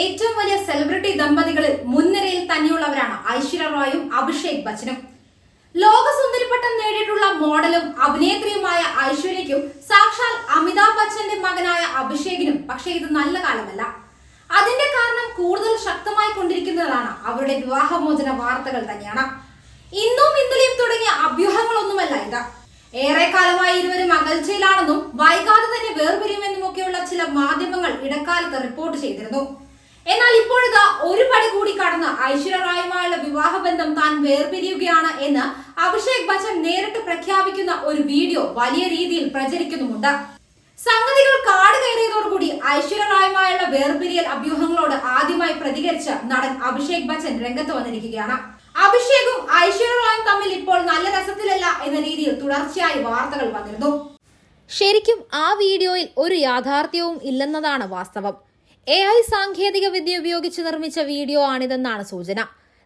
ഏറ്റവും വലിയ സെലിബ്രിറ്റി ദമ്പതികളിൽ മുൻനിരയിൽ തന്നെയുള്ളവരാണ് ഐശ്വര്യ റോയും അഭിഷേക് ബച്ചനും. ലോകസുന്ദരിപ്പട്ടം നേടിയിട്ടുള്ള മോഡലും അഭിനേത്രിയുമായ ഐശ്വര്യയ്ക്കും സാക്ഷാൽ അമിതാഭ് ബച്ചന്റെ മകനായ അഭിഷേകിനും പക്ഷേ ഇത് നല്ല കാലമല്ല. അതിന്റെ കാരണം കൂടുതൽ ശക്തമായി കൊണ്ടിരിക്കുന്നതാണ് അവരുടെ വിവാഹമോചന വാർത്തകൾ തന്നെയാണ്. ഇന്നും ഇന്നലെയും തുടങ്ങിയ അഭ്യൂഹങ്ങളൊന്നുമല്ല ഇത്. ഏറെ കാലമായി ഇരുവരും അകൽച്ചയിലാണെന്നും വൈകാതെ തന്നെ വേർപിരിയുമെന്നുമൊക്കെയുള്ള ചില മാധ്യമങ്ങൾ ഇടക്കാലത്ത് റിപ്പോർട്ട് ചെയ്തിരുന്നു. എന്നാൽ ഇപ്പോഴിതാ ഒരു പടി കൂടി കടന്ന് ഐശ്വര്യ റായുമായുള്ള വിവാഹബന്ധം താൻ വേർപിരിയുകയാണ് എന്ന് അഭിഷേക് ബച്ചൻ നേരിട്ട് പ്രഖ്യാപിക്കുന്ന ഒരു വീഡിയോ വലിയ രീതിയിൽ പ്രചരിക്കുന്നുമുണ്ട്. സംഗതികൾ കാട് കയറിയതോടുകൂടി ഐശ്വര്യ റായുമായുള്ള വേർപിരിയൽ അഭ്യൂഹങ്ങളോട് ആദ്യമായി പ്രതികരിച്ച് നടൻ അഭിഷേക് ബച്ചൻ രംഗത്ത് വന്നിരിക്കുകയാണ്. അഭിഷേകും ഐശ്വര്യ റായും തമ്മിൽ ഇപ്പോൾ നല്ല രസത്തിലല്ല എന്ന രീതിയിൽ തുടർച്ചയായി വാർത്തകൾ വന്നിരുന്നു. ശരിക്കും ആ വീഡിയോയിൽ ഒരു യാഥാർത്ഥ്യവും ഇല്ലെന്നതാണ് വാസ്തവം. എ ഐ സാങ്കേതിക വിദ്യ ഉപയോഗിച്ച് നിർമ്മിച്ച വീഡിയോ ആണിതെന്നാണ് സൂചന.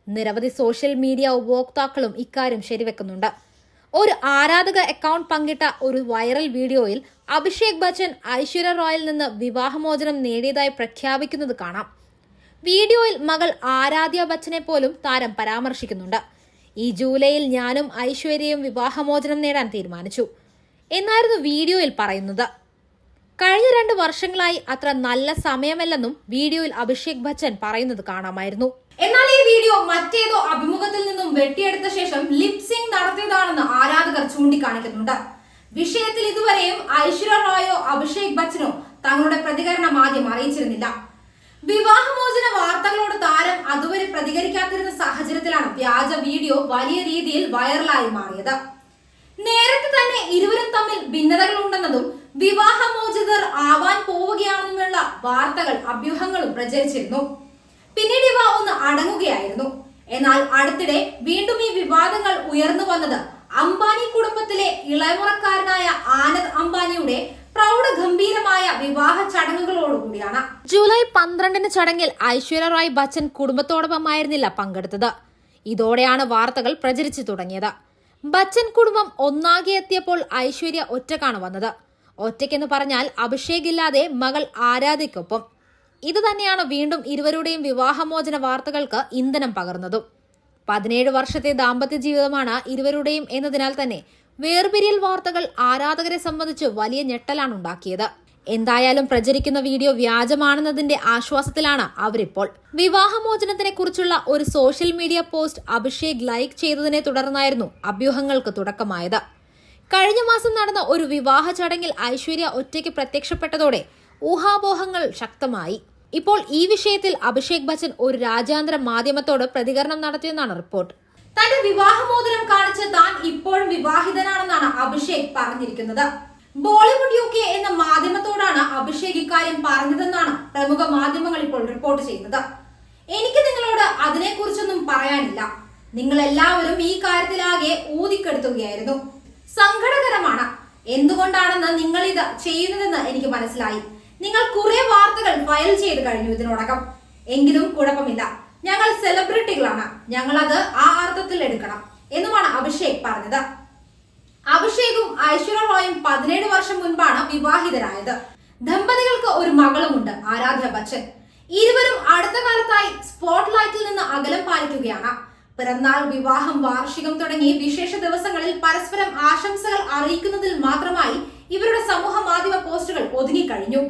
നിരവധി സോഷ്യൽ മീഡിയ ഉപഭോക്താക്കളും ഇക്കാര്യം ശരിവെക്കുന്നുണ്ട്. ഒരു ആരാധക അക്കൗണ്ട് പങ്കിട്ട ഒരു വൈറൽ വീഡിയോയിൽ അഭിഷേക് ബച്ചൻ ഐശ്വര്യ റോയിൽ നിന്ന് വിവാഹമോചനം നേടിയതായി പ്രഖ്യാപിക്കുന്നത് കാണാം. വീഡിയോയിൽ മകൾ ആരാധ്യ ബച്ചനെ പോലും താരം പരാമർശിക്കുന്നുണ്ട്. ഈ ജൂലൈയിൽ ഞാനും ഐശ്വര്യയും വിവാഹമോചനം നേടാൻ തീരുമാനിച്ചു. എന്നായിരുന്നു വീഡിയോയിൽ പറയുന്നത്. കഴിഞ്ഞ രണ്ട് വർഷങ്ങളായി അത്ര നല്ല സമയമല്ലെന്നും വീഡിയോയിൽ അഭിഷേക് ബച്ചൻ പറയുന്നത് കാണാമായിരുന്നു. എന്നാൽ ഈ വീഡിയോ മറ്റേതോ അഭിമുഖത്തിൽ നിന്നും വെട്ടിയെടുത്ത ശേഷം ലിപ്സിംഗ് നടത്തിയതാണെന്ന് ആരാധകർ ചൂണ്ടിക്കാണിക്കുന്നുണ്ട്. വിഷയത്തിൽ ഇതുവരെയും ഐശ്വര്യ റോയോ അഭിഷേക് ബച്ചനോ തങ്ങളുടെ പ്രതികരണം ആദ്യം അറിയിച്ചിരുന്നില്ല. വിവാഹമോചന വാർത്തകളോട് താരം അതുവരെ പ്രതികരിക്കാതിരുന്ന സാഹചര്യത്തിലാണ് വ്യാജ വീഡിയോ വലിയ രീതിയിൽ വൈറലായി മാറിയത്. നേരത്തെ തന്നെ ഇരുവരും തമ്മിൽ ഭിന്നതകൾ ഉണ്ടെന്നതും വിവാഹമോചിതർ ആവാൻ പോവുകയാണെന്നുള്ള വാർത്തകൾ അഭ്യൂഹങ്ങളും പ്രചരിച്ചിരുന്നു. പിന്നീട് ഇവ ഒന്ന് അടങ്ങുകയായിരുന്നു. എന്നാൽ അടുത്തിടെ വീണ്ടും ഈ വിവാദങ്ങൾ ഉയർന്നു വന്നത് അംബാനി കുടുംബത്തിലെ ഇളയമുറക്കാരനായ ആനന്ദ് അംബാനിയുടെ പ്രൗഢഗംഭീരമായ വിവാഹ ചടങ്ങുകളോടുകൂടിയാണ്. ജൂലൈ പന്ത്രണ്ടിന് ചടങ്ങിൽ ഐശ്വര്യ റായ് ബച്ചൻ കുടുംബത്തോടൊപ്പമായിരുന്നില്ല പങ്കെടുത്തത്. ഇതോടെയാണ് വാർത്തകൾ പ്രചരിച്ചു തുടങ്ങിയത്. ബച്ചൻ കുടുംബം ഒന്നാകെ എത്തിയപ്പോൾ ഐശ്വര്യ ഒറ്റക്കാണ് വന്നത്. ഒറ്റയ്ക്കെന്ന് പറഞ്ഞാൽ അഭിഷേക് ഇല്ലാതെ മകൾ ആരാധയ്ക്കൊപ്പം. ഇത് തന്നെയാണ് വീണ്ടും ഇരുവരുടെയും വിവാഹമോചന വാർത്തകൾക്ക് ഇന്ധനം പകർന്നതും. പതിനേഴ് വർഷത്തെ ദാമ്പത്യ ജീവിതമാണ് ഇരുവരുടെയും എന്നതിനാൽ തന്നെ വേർപിരിയൽ വാർത്തകൾ ആരാധകരെ സംബന്ധിച്ച് വലിയ ഞെട്ടലാണ് ഉണ്ടാക്കിയത്. എന്തായാലും പ്രചരിക്കുന്ന വീഡിയോ വ്യാജമാണെന്നതിന്റെ ആശ്വാസത്തിലാണ് അവരിപ്പോൾ. വിവാഹമോചനത്തിനെ കുറിച്ചുള്ള ഒരു social media post Abhishek like ചെയ്തതിനെ തുടർന്നായിരുന്നു അഭ്യൂഹങ്ങൾക്ക് തുടക്കമായത്. കഴിഞ്ഞ മാസം നടന്ന ഒരു വിവാഹ ചടങ്ങിൽ ഐശ്വര്യ ഒറ്റയ്ക്ക് പ്രത്യക്ഷപ്പെട്ടതോടെ ഊഹാപോഹങ്ങൾ ശക്തമായി. ഇപ്പോൾ ഈ വിഷയത്തിൽ അഭിഷേക് ബച്ചൻ ഒരു രാജ്യാന്തര മാധ്യമത്തോട് പ്രതികരണം നടത്തിയെന്നാണ് റിപ്പോർട്ട്. തന്റെ വിവാഹമോചനം കാണിച്ച് താൻ ഇപ്പോഴും വിവാഹിതനാണെന്നാണ് അഭിഷേക് പറഞ്ഞിരിക്കുന്നത്. ബോളിവുഡ് യു കെ എന്ന മാധ്യമത്തോടാണ് അഭിഷേക് ഇക്കാര്യം പറഞ്ഞതെന്നാണ് പ്രമുഖ മാധ്യമങ്ങൾ ഇപ്പോൾ റിപ്പോർട്ട് ചെയ്യുന്നത്. എനിക്ക് നിങ്ങളോട് അതിനെക്കുറിച്ചൊന്നും പറയാനില്ല. നിങ്ങൾ എല്ലാവരും ഈ കാര്യത്തിലാകെ ഊതിക്കെടുത്തുകയായിരുന്നു. സങ്കടകരമാണ്. എന്തുകൊണ്ടാണെന്ന് നിങ്ങൾ ഇത് ചെയ്യുന്നതെന്ന് എനിക്ക് മനസ്സിലായി. നിങ്ങൾ കുറെ വാർത്തകൾ ഫയൽ ചെയ്ത് കഴിഞ്ഞു ഇതിനോടകം. എങ്കിലും കുഴപ്പമില്ല. ഞങ്ങൾ സെലിബ്രിറ്റികളാണ് ഞങ്ങൾ അത് ആ അർത്ഥത്തിൽ എടുക്കണം എന്നുമാണ് അഭിഷേക് പറഞ്ഞത്. അഭിഷേകും ഐശ്വര്യ റോയും പതിനേഴ് വർഷം മുൻപാണ് വിവാഹിതരായത്. ദമ്പതികൾക്ക് ഒരു മകളുമുണ്ട് ആരാധ്യ ബച്ചൻ. ഇരുവരും അടുത്ത കാലത്തായി സ്പോട്ട് ലൈറ്റിൽ നിന്ന് അകലം പാലിക്കുകയാണ്. പിറന്നാൾ വിവാഹം വാർഷികം തുടങ്ങി വിശേഷ ദിവസങ്ങളിൽ പരസ്പരം ആശംസകൾ അറിയിക്കുന്നതിൽ മാത്രമായി ഇവരുടെ സമൂഹ മാധ്യമ പോസ്റ്റുകൾ ഒതുങ്ങിക്കഴിഞ്ഞു.